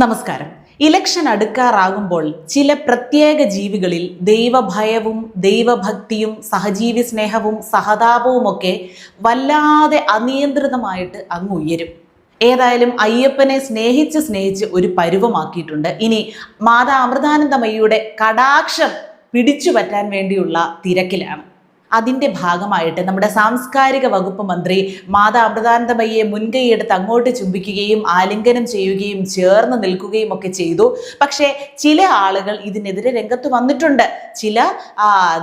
നമസ്കാരം. ഇലക്ഷൻ അടുക്കാറാകുമ്പോൾ ചില പ്രത്യേക ജീവികളിൽ ദൈവഭയവും ദൈവഭക്തിയും സഹജീവി സ്നേഹവും സഹതാപവും ഒക്കെ വല്ലാതെ അനിയന്ത്രിതമായിട്ട് അങ്ങ് ഉയരും. ഏതായാലും അയ്യപ്പനെ സ്നേഹിച്ച് സ്നേഹിച്ച് ഒരു പരുവമാക്കിയിട്ടുണ്ട്. ഇനി മാതാ അമൃതാനന്ദമയ്യയുടെ കടാക്ഷം പിടിച്ചു പറ്റാൻ വേണ്ടിയുള്ള തിരക്കിലാണ്. അതിന്റെ ഭാഗമായിട്ട് നമ്മുടെ സാംസ്കാരിക വകുപ്പ് മന്ത്രി മാതാ അമൃതാനന്ദമയ്യെ മുൻകൈയെടുത്ത് അങ്ങോട്ട് ചുംബിക്കുകയും ആലിംഗനം ചെയ്യുകയും ചേർന്ന് നിൽക്കുകയും ഒക്കെ ചെയ്തു. പക്ഷേ ചില ആളുകൾ ഇതിനെതിരെ രംഗത്ത് വന്നിട്ടുണ്ട്. ചില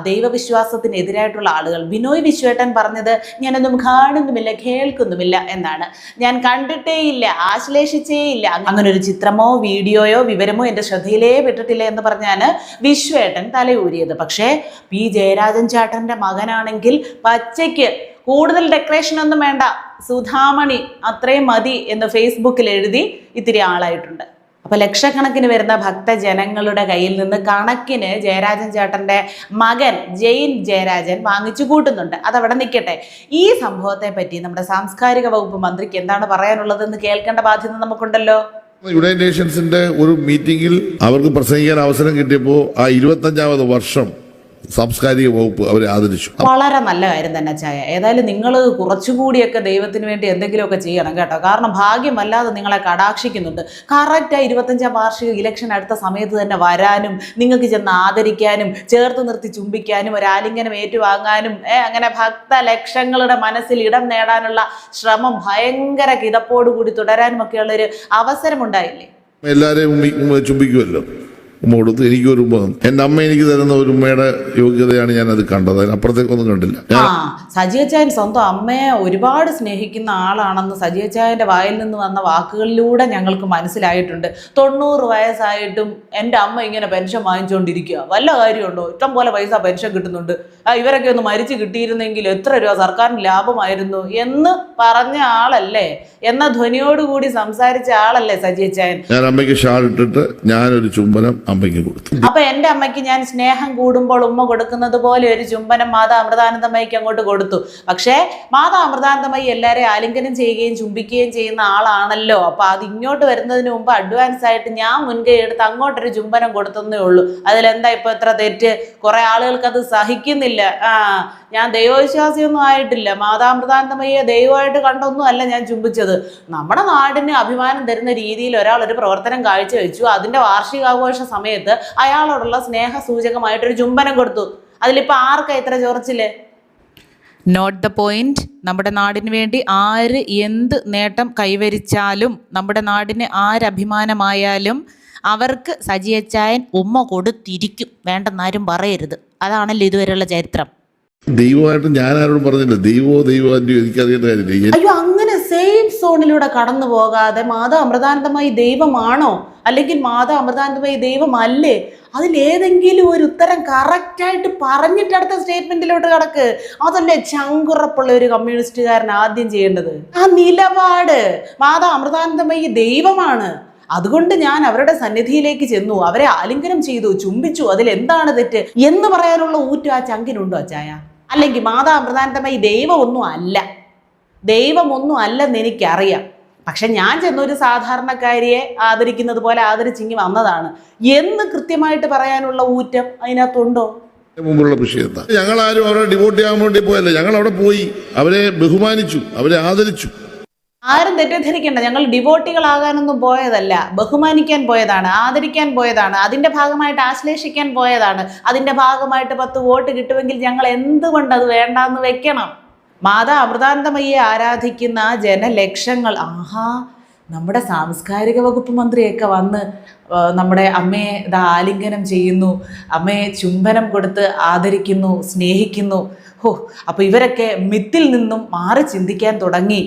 ദൈവവിശ്വാസത്തിനെതിരായിട്ടുള്ള ആളുകൾ. ബിനോയ് വിശ്വേട്ടൻ പറഞ്ഞത് ഞാനൊന്നും കാണുന്നുമില്ല കേൾക്കുന്നുമില്ല എന്നാണ്. ഞാൻ കണ്ടിട്ടേയില്ല ആശ്ലേഷിച്ചേയില്ല. അങ്ങനെ ഒരു ചിത്രമോ വീഡിയോയോ വിവരമോ എന്റെ ശ്രദ്ധയിലേ പെട്ടിട്ടില്ല എന്ന് പറഞ്ഞാണ് വിശ്വേട്ടൻ തലയൂരിയത്. പക്ഷേ പി. ജയരാജൻ ചേട്ടന്റെ മകനാണെങ്കിൽ പച്ചയ്ക്ക് കൂടുതൽ ഡെക്കറേഷൻ ഒന്നും വേണ്ട. സുധാമണി അത്രയും മതി എന്ന് ഫേസ്ബുക്കിൽ എഴുതി ഇത്തിരി ആളായിട്ടുണ്ട്. അപ്പൊ ലക്ഷക്കണക്കിന് വരുന്ന ഭക്തജനങ്ങളുടെ കയ്യിൽ നിന്ന് കണക്കിന് ജയരാജൻ ചേട്ടന്റെ മകൻ ജെയിൻ ജയരാജൻ വാങ്ങിച്ചു കൂട്ടുന്നുണ്ട്. അതവിടെ നിൽക്കട്ടെ. ഈ സംഭവത്തെ പറ്റി നമ്മുടെ സാംസ്കാരിക വകുപ്പ് മന്ത്രിക്ക് എന്താണ് പറയാനുള്ളതെന്ന് കേൾക്കേണ്ട ബാധ്യത നമുക്കുണ്ടല്ലോ. യുണൈറ്റഡ് നേഷൻസിന്റെ ഒരു മീറ്റിംഗിൽ അവർക്ക് പ്രസംഗിക്കാൻ അവസരം കിട്ടിയപ്പോൾ ആ ഇരുപത്തഞ്ചാമത് വർഷം സാംസ്കാരിക വകുപ്പ് അവരെ ആദരിച്ചു. വളരെ നല്ല കാര്യം തന്നെ ചായ ഏതായാലും നിങ്ങൾ കുറച്ചുകൂടിയൊക്കെ ദൈവത്തിന് വേണ്ടി എന്തെങ്കിലുമൊക്കെ ചെയ്യണം കേട്ടോ. കാരണം ഭാഗ്യമല്ലാതെ നിങ്ങളെ കടാക്ഷിക്കുന്നുണ്ട്. കറക്റ്റായി ഇരുപത്തഞ്ചാം വാർഷിക ഇലക്ഷൻ അടുത്ത സമയത്ത് തന്നെ വരാനും നിങ്ങൾക്ക് ചെന്ന് ആദരിക്കാനും ചേർത്ത് നിർത്തി ചുംബിക്കാനും ഒരു ആലിംഗനം ഏറ്റുവാങ്ങാനും അങ്ങനെ ഭക്ത ലക്ഷങ്ങളുടെ മനസ്സിൽ ഇടം നേടാനുള്ള ശ്രമം ഭയങ്കര കിതപ്പോടുകൂടി തുടരാനും ഒക്കെയുള്ളൊരു അവസരമുണ്ടായില്ലേ എല്ലാവരെയും ചുംബിക്കുമല്ലോ ഉമ്മ കൊടുത്ത് എനിക്കൊരു ഉമ്മ തന്നു. എന്റെ അമ്മ എനിക്ക് തരുന്ന ഒരു ഉമ്മയുടെ യോഗ്യതയാണ് ഞാൻ അത് കണ്ടത്. അതിനപ്പുറത്തേക്കൊന്നും കണ്ടില്ല. ആ സജിയച്ചായൻ സ്വന്തം അമ്മയെ ഒരുപാട് സ്നേഹിക്കുന്ന ആളാണെന്ന് സജിയച്ചായന്റെ വായിൽ നിന്ന് വന്ന വാക്കുകളിലൂടെ ഞങ്ങൾക്ക് മനസ്സിലായിട്ടുണ്ട്. തൊണ്ണൂറ് വയസ്സായിട്ടും എന്റെ അമ്മ ഇങ്ങനെ പെൻഷൻ വാങ്ങിച്ചുകൊണ്ടിരിക്കുക വല്ല കാര്യമുണ്ടോ? ഇഷ്ടം പോലെ പൈസ പെൻഷൻ കിട്ടുന്നുണ്ട്. ആ ഇവരൊക്കെ ഒന്ന് മരിച്ചു കിട്ടിയിരുന്നെങ്കിൽ എത്ര രൂപ സർക്കാരിന് ലാഭമായിരുന്നു എന്ന് പറഞ്ഞ ആളല്ലേ? എന്ന ധ്വനിയോടുകൂടി സംസാരിച്ച ആളല്ലേ സജിയച്ചായൻ ഞാൻ അമ്മയ്ക്ക് ഷാൾ ഇട്ടിട്ട് ഞാനൊരു ചുംബനം അമ്മയ്ക്ക് കൊടുത്തു. അപ്പൊ എന്റെ അമ്മയ്ക്ക് ഞാൻ സ്നേഹം കൂടുമ്പോൾ ഉമ്മ കൊടുക്കുന്നത് പോലെ ഒരു ചുംബനം മാതാ അമൃതാനന്ദമയ്ക്ക് അങ്ങോട്ട് കൊടുത്തു. പക്ഷേ മാതാ അമൃതാനന്ദമയി എല്ലാവരെയും ആലിംഗനം ചെയ്യുകയും ചുംബിക്കുകയും ചെയ്യുന്ന ആളാണല്ലോ. അപ്പൊ അത് ഇങ്ങോട്ട് വരുന്നതിന് മുമ്പ് അഡ്വാൻസ് ആയിട്ട് ഞാൻ മുൻകൈ എടുത്ത് അങ്ങോട്ടൊരു ചുംബനം കൊടുത്തതേ ഉള്ളൂ. അതിലെന്താ ഇപ്പൊ എത്ര തെറ്റ്? കുറെ ആളുകൾക്ക് അത് സഹിക്കുന്നില്ല. ആ ഞാൻ ദൈവവിശ്വാസിയൊന്നും ആയിട്ടില്ല. മാതാമൃതാനന്ദമയ്യെ ദൈവമായിട്ട് കണ്ടൊന്നും അല്ല ഞാൻ ചുംബിച്ചത്. നമ്മുടെ നാടിന് അഭിമാനം തരുന്ന രീതിയിൽ ഒരാൾ ഒരു പ്രവർത്തനം കാഴ്ചവെച്ചു. അതിന്റെ വാർഷികാഘോഷ സമയത്ത് അയാളോടുള്ള സ്നേഹ സൂചകമായിട്ടൊരു ചുംബനം കൊടുത്തു. അതിലിപ്പോൾ ആർക്കാ ഇത്ര ചോർച്ചില്ലേ നോട്ട് ദ പോയിന്റ് നമ്മുടെ നാടിന് വേണ്ടി ആര് എന്ത് നേട്ടം കൈവരിച്ചാലും നമ്മുടെ നാടിന് ആരഭിമാനമായാലും അവർക്ക് സജിയച്ചായൻ ഉമ്മ കൊടുത്തിരിക്കും. വേണ്ടെന്നാരും പറയരുത്. അതാണല്ലോ ഇതുവരെയുള്ള ചരിത്രം. ദൈവമായിട്ട് ഞാൻ ആരോടും പറഞ്ഞില്ല. ദൈവമോ ദൈവമായിട്ട് എനിക്കറിയേണ്ട കാര്യമില്ല. അയ്യോ അങ്ങനെ സേഫ് സോണിലൂടെ കടന്നു പോകാതെ മാതാ അമൃതാനന്ദമായി ദൈവമാണോ? അല്ലെങ്കിൽ മാതാ അമൃതാനന്ദമായി ദൈവമല്ലേ? അതിലേതെങ്കിലും ഒരു ഉത്തരം കറക്റ്റായിട്ട് പറഞ്ഞിട്ട് അടുത്ത സ്റ്റേറ്റ്മെന്റിലോട്ട് കടക്ക്. അതല്ലേ ചങ്കുറപ്പുള്ള ഒരു കമ്മ്യൂണിസ്റ്റുകാരൻ ആദ്യം ചെയ്യേണ്ടത്? ആ നിലപാട് മാതാ അമൃതാനന്ദമയി ദൈവമാണ്. അതുകൊണ്ട് ഞാൻ അവരുടെ സന്നിധിയിലേക്ക് ചെന്നു. അവരെ ആലിംഗനം ചെയ്തു ചുംബിച്ചു. അതിൽ എന്താണ് തെറ്റ് എന്ന് പറയാനുള്ള ഊറ്റ് ആ ചങ്കിനുണ്ടോ അച്ചായ? അല്ലെങ്കിൽ മാതാ അമൃതാനന്ദമയി ദൈവം ഒന്നും അല്ല. ദൈവമൊന്നും അല്ലെന്ന് എനിക്കറിയാം. പക്ഷെ ഞാൻ ചെന്നൊരു സാധാരണക്കാരിയെ ആദരിക്കുന്നത് പോലെ ആദരിച്ചിങ്ങി വന്നതാണ്. എന്ന് കൃത്യമായിട്ട് പറയാനുള്ള ഊറ്റം അതിനകത്തുണ്ടോ? മുമ്പുള്ള വിഷയം എന്താ? ഞങ്ങൾ ആരും അവരെ ഡിവോട്ട് ചെയ്യാൻ വേണ്ടി പോയല്ല. ഞങ്ങൾ അവിടെ പോയി. അവരെ ബഹുമാനിച്ചു. അവരെ ആദരിച്ചു. ആരും തെറ്റിദ്ധരിക്കേണ്ട. ഞങ്ങൾ ഡിവോട്ടികളാകാനൊന്നും പോയതല്ല. ബഹുമാനിക്കാൻ പോയതാണ് ആദരിക്കാൻ പോയതാണ് അതിന്റെ ഭാഗമായിട്ട് ആശ്ലേഷിക്കാൻ പോയതാണ്. അതിന്റെ ഭാഗമായിട്ട് പത്ത് വോട്ട് കിട്ടുമെങ്കിൽ ഞങ്ങൾ എന്തുകൊണ്ട് അത് വേണ്ടാന്ന് വെക്കണം? മാതാ അമൃതാനന്ദമയ്യെ ആരാധിക്കുന്ന ജനലക്ഷങ്ങൾ. ആഹാ നമ്മുടെ സാംസ്കാരിക വകുപ്പ് മന്ത്രിയൊക്കെ വന്ന് നമ്മുടെ അമ്മയെ ഇതാ ആലിംഗനം ചെയ്യുന്നു അമ്മയെ ചുംബനം കൊടുത്ത് ആദരിക്കുന്നു സ്നേഹിക്കുന്നു. ഹോ അപ്പോൾ ഇവരൊക്കെ മിത്തിൽ നിന്നും മാറി ചിന്തിക്കാൻ തുടങ്ങി.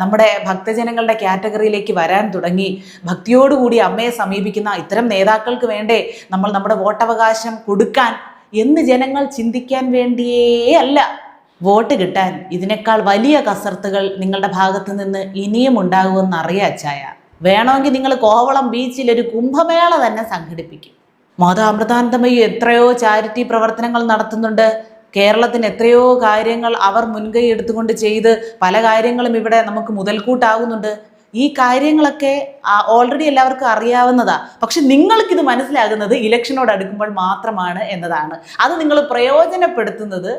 നമ്മുടെ ഭക്തജനങ്ങളുടെ കാറ്റഗറിയിലേക്ക് വരാൻ തുടങ്ങി. ഭക്തിയോടുകൂടി അമ്മയെ സമീപിക്കുന്ന ഇത്തരം നേതാക്കൾക്ക് വേണ്ടേ നമ്മൾ നമ്മുടെ വോട്ടവകാശം കൊടുക്കാൻ എന്ന് ജനങ്ങൾ ചിന്തിക്കാൻ വേണ്ടിയേ അല്ല. വോട്ട് കിട്ടാൻ ഇതിനേക്കാൾ വലിയ കസർത്തുകൾ നിങ്ങളുടെ ഭാഗത്ത് നിന്ന് ഇനിയും ഉണ്ടാകുമെന്ന് അറിയാം അച്ചായ. വേണമെങ്കിൽ നിങ്ങൾ കോവളം ബീച്ചിൽ ഒരു കുംഭമേള തന്നെ സംഘടിപ്പിക്കും. മാതാ അമൃതാനന്ദമയി എത്രയോ ചാരിറ്റി പ്രവർത്തനങ്ങൾ നടത്തുന്നുണ്ട്. കേരളത്തിന് എത്രയോ കാര്യങ്ങൾ അവർ മുൻകൈ എടുത്തുകൊണ്ട് ചെയ്ത് പല കാര്യങ്ങളും ഇവിടെ നമുക്ക് മുതൽക്കൂട്ടാകുന്നുണ്ട്. ഈ കാര്യങ്ങളൊക്കെ ഓൾറെഡി എല്ലാവർക്കും അറിയാവുന്നതാ. പക്ഷെ നിങ്ങൾക്കിത് മനസ്സിലാകുന്നത് ഇലക്ഷനോട് അടുക്കുമ്പോൾ മാത്രമാണ് എന്നതാണ്. അത് നിങ്ങൾ പ്രയോജനപ്പെടുത്തുന്നത്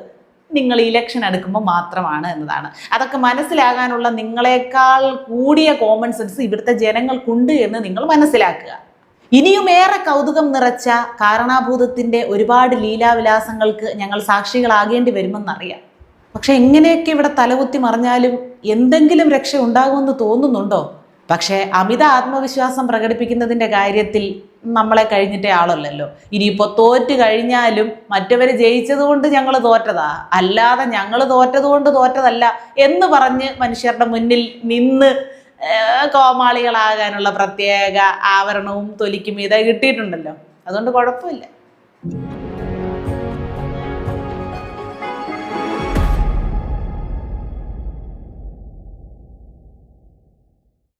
നിങ്ങൾ ഇലക്ഷൻ എടുക്കുമ്പോൾ മാത്രമാണ് എന്നതാണ്. അതൊക്കെ മനസ്സിലാകാനുള്ള നിങ്ങളെക്കാൾ കൂടിയ കോമൺ സെൻസ് ഇവിടുത്തെ ജനങ്ങൾക്കുണ്ട് എന്ന് നിങ്ങൾ മനസ്സിലാക്കുക. ഇനിയും ഏറെ കൗതുകം നിറച്ച കാരണാഭൂതത്തിന്റെ ഒരുപാട് ലീലാവിലാസങ്ങൾക്ക് ഞങ്ങൾ സാക്ഷികളാകേണ്ടി വരുമെന്നറിയാം. പക്ഷെ എങ്ങനെയൊക്കെ ഇവിടെ തലകുത്തി മറിഞ്ഞാലും എന്തെങ്കിലും രക്ഷ ഉണ്ടാകുമെന്ന് തോന്നുന്നുണ്ടോ? പക്ഷേ അമിത ആത്മവിശ്വാസം പ്രകടിപ്പിക്കുന്നതിന്റെ കാര്യത്തിൽ നമ്മളെ കഴിഞ്ഞിട്ടേ ആളല്ലല്ലോ ഇനിയിപ്പോൾ തോറ്റ് കഴിഞ്ഞാലും മറ്റവർ ജയിച്ചത് കൊണ്ട് ഞങ്ങൾ തോറ്റതാ. അല്ലാതെ ഞങ്ങൾ തോറ്റത് കൊണ്ട് തോറ്റതല്ല എന്ന് പറഞ്ഞ് മനുഷ്യരുടെ മുന്നിൽ നിന്ന് കോമാളികളാകാനുള്ള പ്രത്യേക ആവരണവും തൊലിക്കും ഇത് കിട്ടിയിട്ടുണ്ടല്ലോ. അതുകൊണ്ട് കുഴപ്പമില്ല.